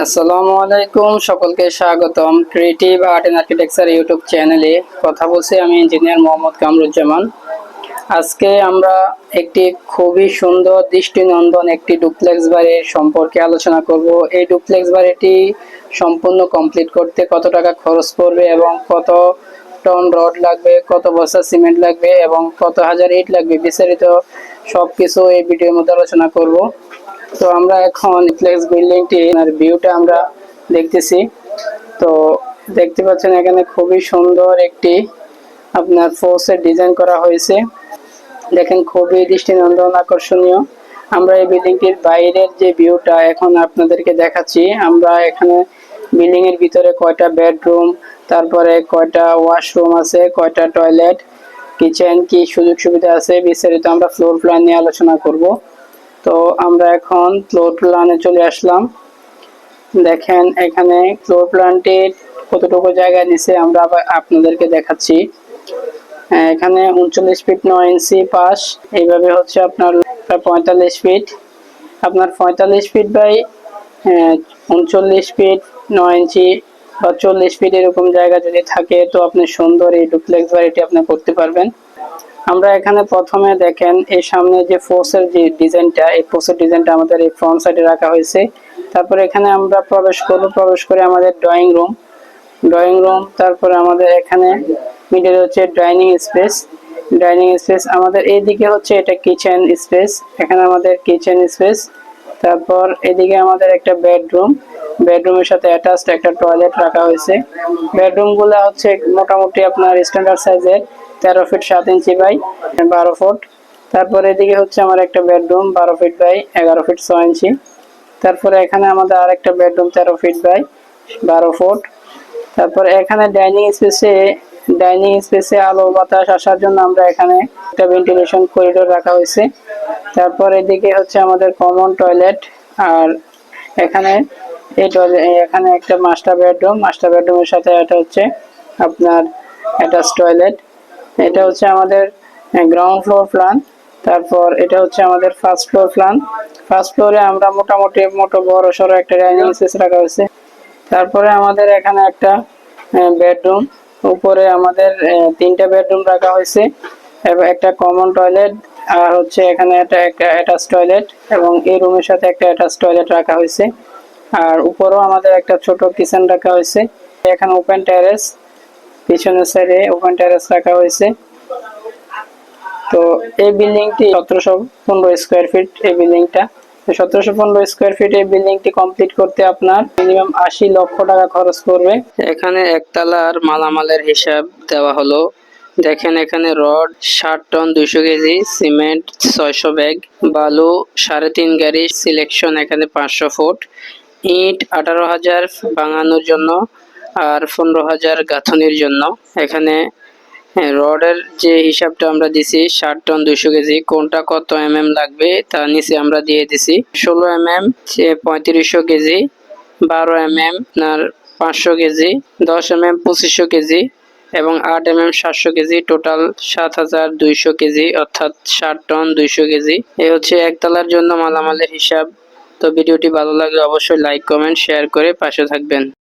আসসালামু আলাইকুম, সকলকে স্বাগতম। Creative art and architecture YouTube চ্যানেলে কথা বলছি আমি ইঞ্জিনিয়ার মোহাম্মদ কামরুজ্জামান। আজকে আমরা একটি খুবই সুন্দর দৃষ্টিনন্দন একটি ডুপ্লেক্স বাড়ির সম্পর্কে আলোচনা করব। এই ডুপ্লেক্স বাড়িটি সম্পূর্ণ কমপ্লিট করতে কত টাকা খরচ পড়বে এবং কত টন রড লাগবে, কত বস্তা সিমেন্ট লাগবে এবং কত হাজার ইট লাগবে বিস্তারিত সব কিছু এই ভিডিওর মধ্যে আলোচনা করব। তো আমরা এখন ফ্লেক্স বিল্ডিংটি আর ভিউটা আমরা দেখতেছি। তো দেখতে পাচ্ছেন এখানে খুবই সুন্দর একটি আপনার ফোর্সের ডিজাইন করা হয়েছে। দেখেন খুবই দৃষ্টিনন্দন আকর্ষণীয়। আমরা এই বিল্ডিংটির বাইরের যে ভিউটা এখন আপনাদেরকে দেখাচ্ছি, আমরা এখানে বিল্ডিং এর ভিতরে কয়টা বেডরুম তারপরে কয়টা ওয়াশরুম আছে, কয়টা টয়লেট কিচেন কি সুযোগ সুবিধা আছে, বিস্তারিত আমরা ফ্লোর প্ল্যান নিয়ে আলোচনা করব। তো আমরা এখন ফ্লোর প্ল্যানে চলে আসলাম। দেখেন এখানে ফ্লোর প্ল্যানটির কতটুকু জায়গা নিছে আমরা আপনাদেরকে দেখাচ্ছি। হ্যাঁ, এখানে উনচল্লিশ ফিট নয় ইঞ্চি পাশ এইভাবে হচ্ছে আপনার পঁয়তাল্লিশ ফিট আপনার পঁয়তাল্লিশ ফিট বাই উনচল্লিশ ফিট নয় ইঞ্চি বা চল্লিশ ফিট এরকম জায়গা যদি থাকে তো আপনি সুন্দর এই ডুপ্লেক্স বাড়িটি আপনি করতে পারবেন। আমরা এখানে প্রথমে দেখেন, এই সামনে যে ফোর্সের যে ডিজাইনটা এই ফোর্সের ডিজাইনটা আমাদের এই ফ্রন্ট সাইডে রাখা হয়েছে। তারপরে এখানে আমরা প্রবেশ করব, প্রবেশ করে আমাদের ড্রয়িং রুম ড্রয়িং রুম তারপরে আমাদের এখানে মিডল হচ্ছে ডাইনিং স্পেস ডাইনিং স্পেস আমাদের এইদিকে হচ্ছে এটা কিচেন স্পেস এখানে আমাদের কিচেন স্পেস তারপর এদিকে আমাদের একটা বেডরুম বেডরুমের সাথে অ্যাটাচড একটা টয়লেট রাখা হয়েছে। বেডরুমগুলো হচ্ছে মোটামুটি আপনার স্ট্যান্ডার্ড সাইজের তেরো ফিট সাত ইঞ্চি বাই বারো ফুট। তারপরে এদিকে হচ্ছে আমার একটা বেডরুম, বারো ফিট বাই এগারো ফিট ছয় ইঞ্চি। তারপরে এখানে আমাদের আরেকটা বেডরুম, তেরো ফিট বাই বারো ফুট। তারপর এখানে ডাইনিং স্পেসে ডাইনিং স্পেসে আলো বাতাস আসার জন্য আমরা এখানে একটা ভেন্টিলেশন করিডোর রাখা হয়েছে। তারপর এদিকে হচ্ছে আমাদের কমন টয়লেট আর এখানে এই টয়লেট এখানে একটা মাস্টার বেডরুম। মাস্টার বেডরুমের সাথে এটা হচ্ছে আপনার অ্যাটাচ টয়লেট। এটা হচ্ছে আমাদের গ্রাউন্ড ফ্লোর প্ল্যান তারপর এটা হচ্ছে আমাদের ফার্স্ট ফ্লোর প্ল্যান ফার্স্ট ফ্লোরে আমরা মোটামুটি মোটো বড় সড়ো একটা ডাইনিং স্পেস রাখা হয়েছে। তারপরে আমাদের এখানে একটা বেডরুম উপরে আমাদের তিনটা বেডরুম রাখা হয়েছে। এবং, একটা কমন টয়লেট আর হচ্ছে এখানে একটা একটা অ্যাটাচ টয়লেট এবং এই রুমের সাথে একটা অ্যাটাচ টয়লেট রাখা হয়েছে। আর উপরেও আমাদের একটা ছোট কিচেন রাখা হয়েছে। এখানে ওপেন টেরেস পিছনের সাইডে ওপেন টেরেস রাখা হয়েছে। তো এই বিল্ডিংটি সতেরোশো পনেরো স্কোয়ার ফিট এই বিল্ডিংটা সতেরোশো পনেরো স্কোয়ার ফিট এই বিল্ডিংটি কমপ্লিট করতে আপনার মিনিমাম আশি লক্ষ টাকা খরচ করবে এখানে একতলার মালামালের হিসাব দেওয়া হলো। দেখেন এখানে রড, ষাট টন দুইশো কেজি, সিমেন্ট ছয়শো ব্যাগ, বালু সাড়ে তিন গাড়ি সিলেকশন এখানে পাঁচশো ফুট। ইট আঠারো হাজার বাঙানোর জন্য আর পনেরো হাজার গাঁথনির জন্য। এখানে হ্যাঁ রডের যে হিসাবটা আমরা দিছি, ষাট টন দুইশো কেজি, কোনটা কত এম এম লাগবে তার নিচে আমরা দিয়ে দিছি। ষোলো এম এম পঁয়ত্রিশশো কেজি, বারো এম এম আপনার পাঁচশো কেজি, দশ এম এম পঁচিশশো কেজি, এবং আট এম এম সাতশো কেজি, টোটাল সাত হাজার দুইশো কেজি, অর্থাৎ ষাট টন দুইশো কেজি। এ হচ্ছে একতলার জন্য মালামালের হিসাব। তো ভিডিওটি ভালো লাগলে অবশ্যই লাইক, কমেন্ট, শেয়ার করে পাশে থাকবেন।